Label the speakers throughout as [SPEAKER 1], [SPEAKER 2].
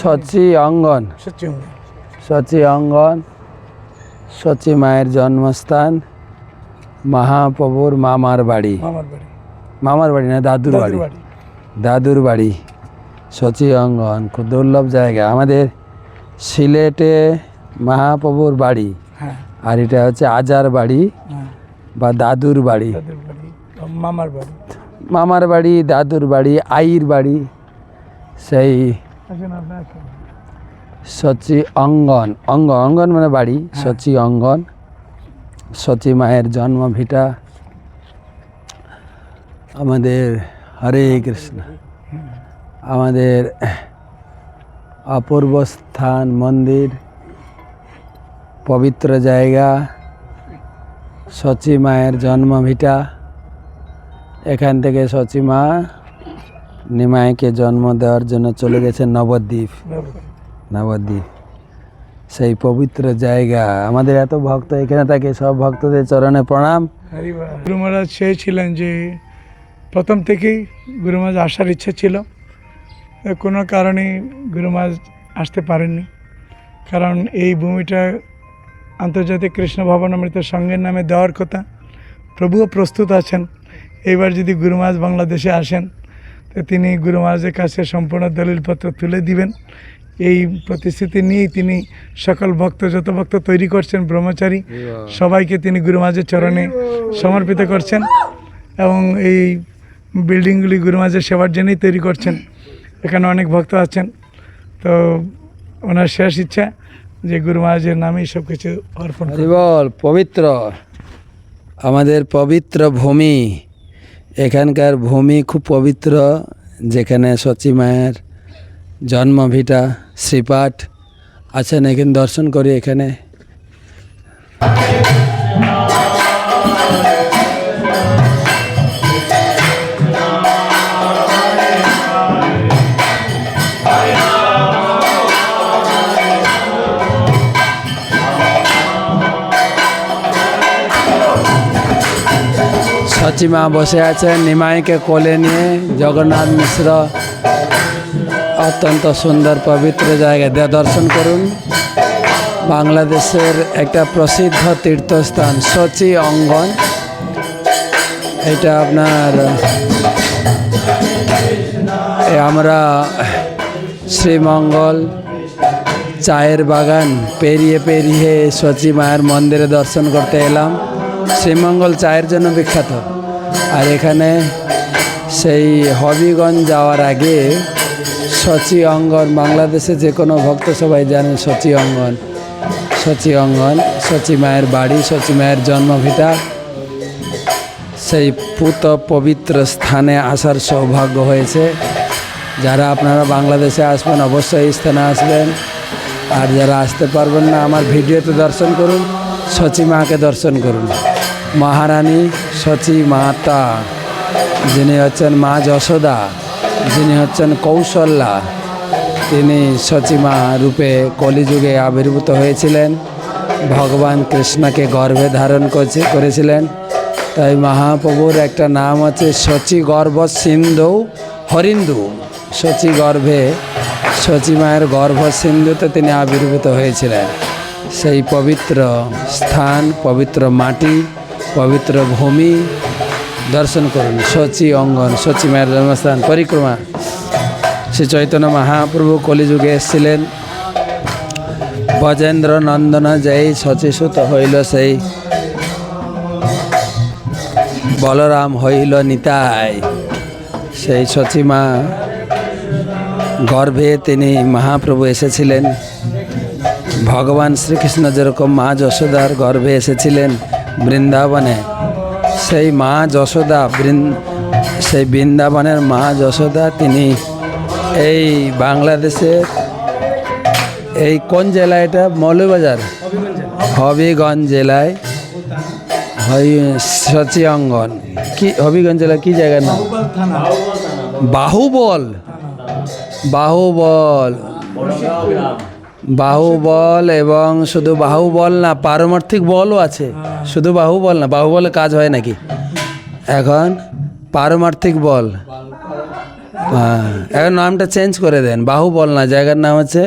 [SPEAKER 1] সচি অঙ্গন সচি অঙ্গন সচি মায়ের জন্মস্থান মহাপ্রভুর মামার বাড়ি মামার বাড়ি না দাদুর বাড়ি দাদুর বাড়ি সচি অঙ্গন খুব দুর্লভ জায়গা আমাদের সিলেটে মহাপ্রভুর বাড়ি হ্যাঁ। আর এটা হচ্ছে আজার বাড়ি হ্যাঁ। বা দাদুর বাড়ি মামার বাড়ি মামার বাড়ি দাদুর বাড়ি আইর বাড়ি সেই সচি অঙ্গন অঙ্গ অঙ্গন মানে বাড়ি হ্যাঁ। সচি অঙ্গন সচি মায়ের জন্ম ভিটা আমাদের হরে কৃষ্ণ আমাদের অপূর্ব স্থান মন্দির পবিত্র জায়গা সচি মায়ের জন্মভিটা এখান থেকে মা নিমাইকে জন্ম দেওয়ার জন্য চলে গেছেন নবদ্বীপ নবদ্বীপ সেই পবিত্র জায়গা আমাদের এত ভক্ত এখানে থাকে সব ভক্তদের চরণে প্রণাম
[SPEAKER 2] গুরু মহারাজ চেয়েছিলেন যে প্রথম থেকেই গুরু মহারাজ আসার ইচ্ছে ছিল কোনো কারণে গুরু মহারাজ আসতে পারেননি কারণ এই ভূমিটা আন্তর্জাতিক কৃষ্ণ অমৃত সঙ্গের নামে দেওয়ার কথা প্রভুও প্রস্তুত আছেন এইবার যদি গুরু মহারাজ বাংলাদেশে আসেন তো তিনি গুরু মহারাজের কাছে সম্পূর্ণ দলিলপত্র তুলে দিবেন এই প্রতিশ্রুতি নিয়েই তিনি সকল ভক্ত যত ভক্ত তৈরি করছেন ব্রহ্মচারী সবাইকে তিনি গুরু মহারাজের চরণে সমর্পিত করছেন এবং এই বিল্ডিংগুলি গুরু মহারাজের সেবার জন্যই তৈরি করছেন এখানে অনেক ভক্ত আছেন তো ওনার শেষ ইচ্ছা যে গুরু মহারাজের নামেই সব কিছু অর্পণ
[SPEAKER 1] বল পবিত্র আমাদের পবিত্র ভূমি এখানকার ভূমি খুব পবিত্র যেখানে সচি মায়ের জন্মভিটা শ্রীপাঠ আছেন এখানে দর্শন করি এখানে মা বসে আছেন নিমাইকে কোলে নিয়ে জগন্নাথ মিশ্র অত্যন্ত সুন্দর পবিত্র জায়গায় দর্শন করুন বাংলাদেশের একটা প্রসিদ্ধ তীর্থস্থান সচি অঙ্গন এটা আপনার আমরা শ্রীমঙ্গল চায়ের বাগান পেরিয়ে পেরিয়ে সচি মায়ের মন্দিরে দর্শন করতে এলাম শ্রীমঙ্গল চায়ের জন্য বিখ্যাত আর এখানে সেই হবিগঞ্জ যাওয়ার আগে সচি অঙ্গন বাংলাদেশে যে কোনো ভক্ত সবাই জানেন সচি অঙ্গন সচি অঙ্গন সচি মায়ের বাড়ি সচি মায়ের জন্মভিটা সেই পুত পবিত্র স্থানে আসার সৌভাগ্য হয়েছে যারা আপনারা বাংলাদেশে আসবেন অবশ্যই এই স্থানে আসবেন আর যারা আসতে পারবেন না আমার ভিডিওতে দর্শন করুন সচি মাকে দর্শন করুন মহারানী সচী মাতা যিনি হচ্ছেন মা যশোদা যিনি হচ্ছেন কৌশল্যা তিনি সচিমা রূপে কলিযুগে আবির্ভূত হয়েছিলেন ভগবান কৃষ্ণকে গর্ভে ধারণ করছে করেছিলেন তাই মহাপ্রভুর একটা নাম আছে সচি গর্ভ সিন্ধু হরিন্দু সচি গর্ভে সচিমায়ের গর্ভ সিন্ধুতে তিনি আবির্ভূত হয়েছিলেন সেই পবিত্র স্থান পবিত্র মাটি পবিত্র ভূমি দর্শন করুন সচি অঙ্গন সচি মায়ের জন্মস্থান পরিক্রমা শ্রী চৈতন্য মহাপ্রভু কলিযুগে এসেছিলেন বজেন্দ্র নন্দন যেই সচিসুত হইল সেই বলরাম হইল নিতাই সেই সচিমা গর্ভে তিনি মহাপ্রভু এসেছিলেন ভগবান শ্রীকৃষ্ণ যেরকম মা যশোদার গর্ভে এসেছিলেন বৃন্দাবনে সেই মা যশোদা সেই বৃন্দাবনের মা যশোদা তিনি এই বাংলাদেশের এই কোন জেলা এটা মৌলবাজার হবিগঞ্জ জেলায় সচি অঙ্গন কি হবিগঞ্জ জেলা কি জায়গা না বাহুবল বাহুবল বাহুবল এবং শুধু বাহুবল না পারমার্থিক বলও আছে শুধু বাহুবল না বাহুবলে কাজ হয় নাকি এখন পারমার্থিক বল হ্যাঁ, এখন নামটা চেঞ্জ করে দেন বাহু বল না জায়গার নাম হচ্ছে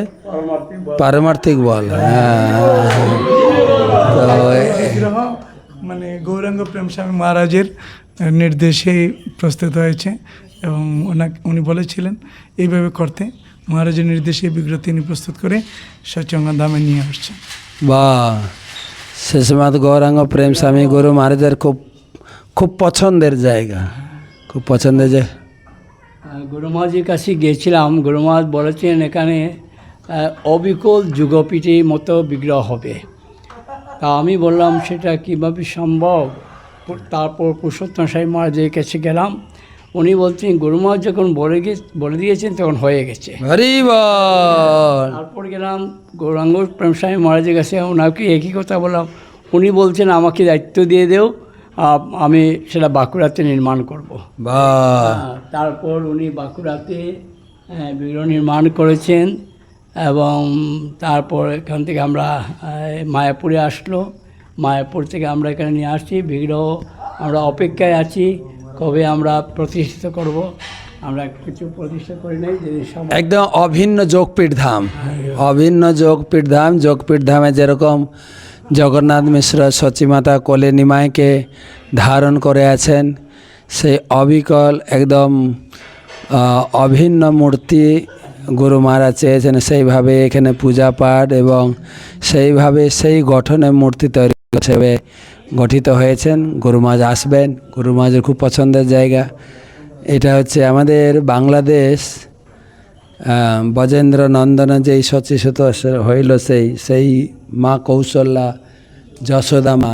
[SPEAKER 1] পারমার্থিক বল হ্যাঁ
[SPEAKER 2] মানে গৌরাঙ্গ প্রেমস্বামী মহারাজের নির্দেশে প্রস্তুত হয়েছে এবং ওনাকে উনি বলেছিলেন এইভাবে করতে মহারাজের নির্দেশে বিগ্রহ তিনি প্রস্তুত করে সচঙ্গা দামে নিয়ে আসছেন
[SPEAKER 1] বা শেষমাত গৌরাঙ্গ প্রেম স্বামী গুরু মহারাজের খুব খুব পছন্দের জায়গা খুব পছন্দের যে
[SPEAKER 3] গুরু কাছে গিয়েছিলাম গুরু মহারাজ বলেছেন এখানে অবিকল যুগপীঠের মতো বিগ্রহ হবে তা আমি বললাম সেটা কীভাবে সম্ভব তারপর পুরুষোত্তম সাহেব মহারাজের কাছে গেলাম উনি বলছেন গুরু মহারাজ যখন বলে গিয়ে বলে দিয়েছেন তখন হয়ে গেছে তারপর গেলাম গৌরাঙ্গ প্রেম স্বামী মহারাজের কাছে ওনাকে একই কথা বললাম উনি বলছেন আমাকে দায়িত্ব দিয়ে দেও আমি সেটা বাঁকুড়াতে নির্মাণ করব তারপর উনি বাঁকুড়াতে বিগ্রহ নির্মাণ করেছেন এবং তারপর এখান থেকে আমরা মায়াপুরে আসলো মায়াপুর থেকে আমরা এখানে নিয়ে আসছি বিগ্রহ আমরা অপেক্ষায় আছি কবে আমরা প্রতিষ্ঠিত করব আমরা কিছু প্রতিষ্ঠা করি নাই
[SPEAKER 1] একদম অভিন্ন যোগপীঠ ধাম অভিন্ন যোগপীঠ ধাম যোগপীঠ ধামে যেরকম জগন্নাথ মিশ্র সচিমাতা কোলে নিমাইকে ধারণ করে আছেন সেই অবিকল একদম অভিন্ন মূর্তি গুরু মহারাজ চেয়েছেন সেইভাবে এখানে পূজা পাঠ এবং সেইভাবে সেই গঠনে মূর্তি তৈরি করছে গঠিত হয়েছেন গরু মাছ আসবেন গরু মাছের খুব পছন্দের জায়গা এটা হচ্ছে আমাদের বাংলাদেশ বজেন্দ্র নন্দন যেই সচিসত হইল সেই সেই মা কৌশল্যা যশোদা মা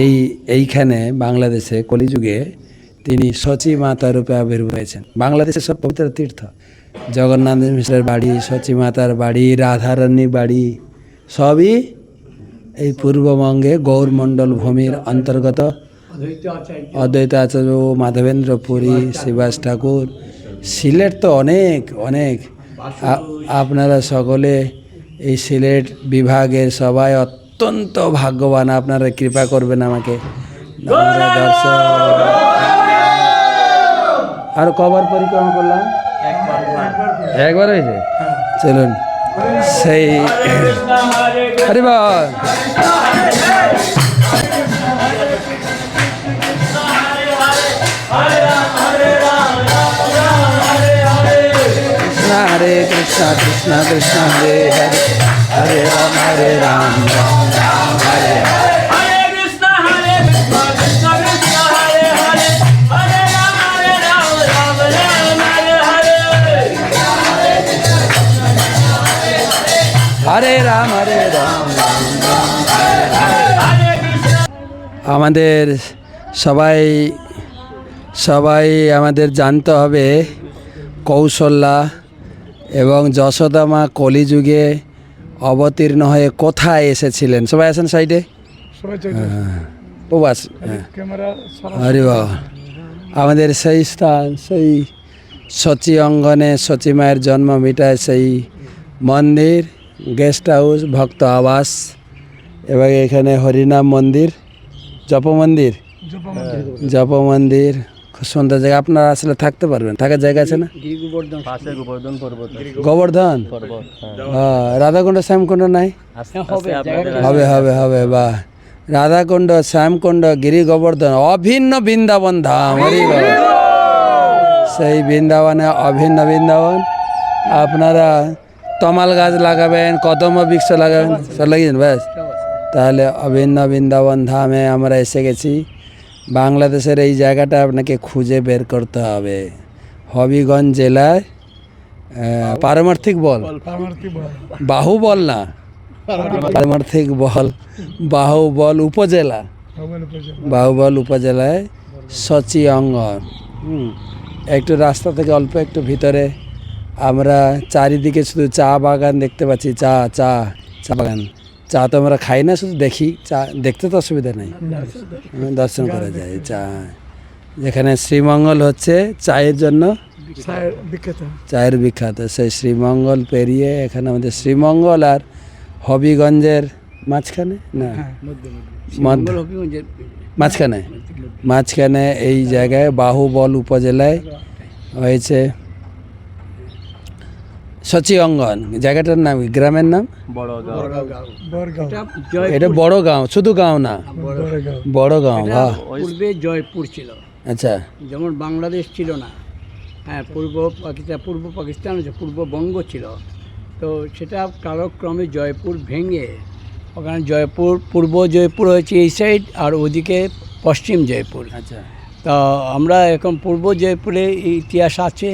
[SPEAKER 1] এই এইখানে বাংলাদেশে কলিযুগে তিনি সচী মাতা রূপে আবির্ভূত হয়েছেন বাংলাদেশের সব পবিত্র তীর্থ জগন্নাথ মিশ্রের বাড়ি সচী মাতার বাড়ি রাধারানী বাড়ি সবই এই পূর্ববঙ্গে গৌরমণ্ডল ভূমির অন্তর্গত অদ্বৈত আচার্য মাধবেন্দ্র পুরী শিবাস ঠাকুর সিলেট তো অনেক অনেক আপনারা সকলে এই সিলেট বিভাগের সবাই অত্যন্ত ভাগ্যবান আপনারা কৃপা করবেন আমাকে আর কবার পরিক্রমা করলাম একবার হয়েছে চলুন सही আরে बात हरे कृष्णा कृष्णा कृष्णा हरे हरे हरे राम हरे राम राम राम हरे हरे হরে রাম হরে রাম আমাদের সবাই সবাই আমাদের জানতে হবে কৌশল্যা এবং যশোদামা কলিযুগে অবতীর্ণ হয়ে কোথায় এসেছিলেন সবাই আছেন সাইডে হ্যাঁ। হ্যাঁ। আরে বাবা আমাদের সেই স্থান সেই সচি অঙ্গনে সচি মায়ের জন্ম মিটায় সেই মন্দির গেস্ট হাউস ভক্ত আবাস এবং এখানে হরিনাম মন্দির জপ মন্দির জপ মন্দির খুব সুন্দর জায়গা আপনারা আসলে থাকতে পারবেন থাকার জায়গা আছে না গোবর্ধন হ্যাঁ। রাধাকুণ্ড শ্যামকুণ্ড নাই হ্যাঁ, হবে হবে হবে বা রাধাকুণ্ড শ্যামকুণ্ড গিরি গোবর্ধন অভিন্ন বৃন্দাবন ধাম সেই বৃন্দাবনে অভিন্ন বৃন্দাবন আপনারা তমাল গাছ লাগাবেন কদম বৃক্ষ লাগাবেন সব লাগিয়েছেন ব্যাস তাহলে অভিন্ন বৃন্দাবন ধামে আমরা এসে গেছি বাংলাদেশের এই জায়গাটা আপনাকে খুঁজে বের করতে হবে হবিগঞ্জ জেলায় পারমার্থিক বল বাহু বল না পারমার্থিক বল বাহুবল উপজেলা বাহুবল উপজেলায় সচি অঙ্গন একটু রাস্তা থেকে অল্প একটু ভিতরে আমরা চারিদিকে শুধু চা বাগান দেখতে পাচ্ছি চা চা চা বাগান চা তো আমরা খাই না শুধু দেখি চা দেখতে তো অসুবিধা নেই দর্শন করা যায় চা যেখানে শ্রীমঙ্গল হচ্ছে চায়ের জন্য চায়ের বিখ্যাত সেই শ্রীমঙ্গল পেরিয়ে এখানে আমাদের শ্রীমঙ্গল আর হবিগঞ্জের মাঝখানে না হ্যাঁ, মাঝখানে মাঝখানে এই জায়গায় বাহুবল উপজেলায় হয়েছে সচি অঙ্গন জায়গাটার নাম গ্রামের নাম এটা বড় গাঁও শুধু গাঁও না বড় গাঁও
[SPEAKER 4] পূর্বে জয়পুর ছিল আচ্ছা যেমন বাংলাদেশ ছিল না হ্যাঁ পূর্ব পাকিস্তান পূর্ব পাকিস্তান পূর্ববঙ্গ ছিল তো সেটা কালক্রমে জয়পুর ভেঙে ওখানে জয়পুর পূর্ব জয়পুর হয়েছে এই সাইড আর ওদিকে পশ্চিম জয়পুর আচ্ছা তা আমরা এখন পূর্ব জয়পুরে ইতিহাস আছে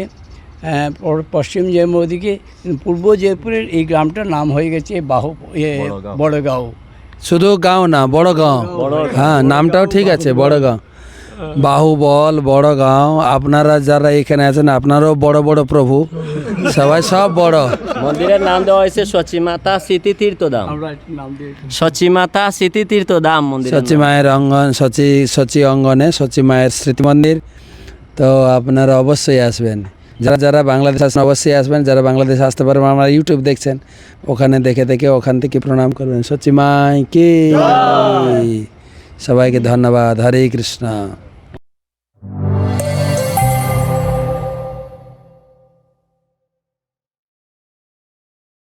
[SPEAKER 4] হ্যাঁ, পশ্চিম জয়পুর দিকে পূর্ব জয়পুরের এই গ্রামটার নাম হয়ে গেছে বাহু বড়গাঁও
[SPEAKER 1] শুধু গাঁও না বড়গাঁও হ্যাঁ নামটাও ঠিক আছে বড়গাঁও বাহুবল বড়গাঁও আপনারা যারা এখানে আছেন আপনারাও বড় বড় প্রভু সবাই সব বড়
[SPEAKER 5] মন্দিরের নাম দেওয়া হয়েছে সচিমাতা স্মৃতি দাম সচিমাতা স্মৃতি দাম মন্দির
[SPEAKER 1] সচি মায়ের অঙ্গন সচি সচি অঙ্গনে সচি মায়ের স্মৃতি মন্দির তো আপনারা অবশ্যই আসবেন যারা যারা বাংলাদেশ আসবেন অবশ্যই আসবেন যারা বাংলাদেশ আসতে পারবেন আমরা ইউটিউব দেখছেন ওখানে দেখে দেখে ওখান থেকে প্রণাম করবেন সচিমাই কে সবাইকে ধন্যবাদ হরে কৃষ্ণ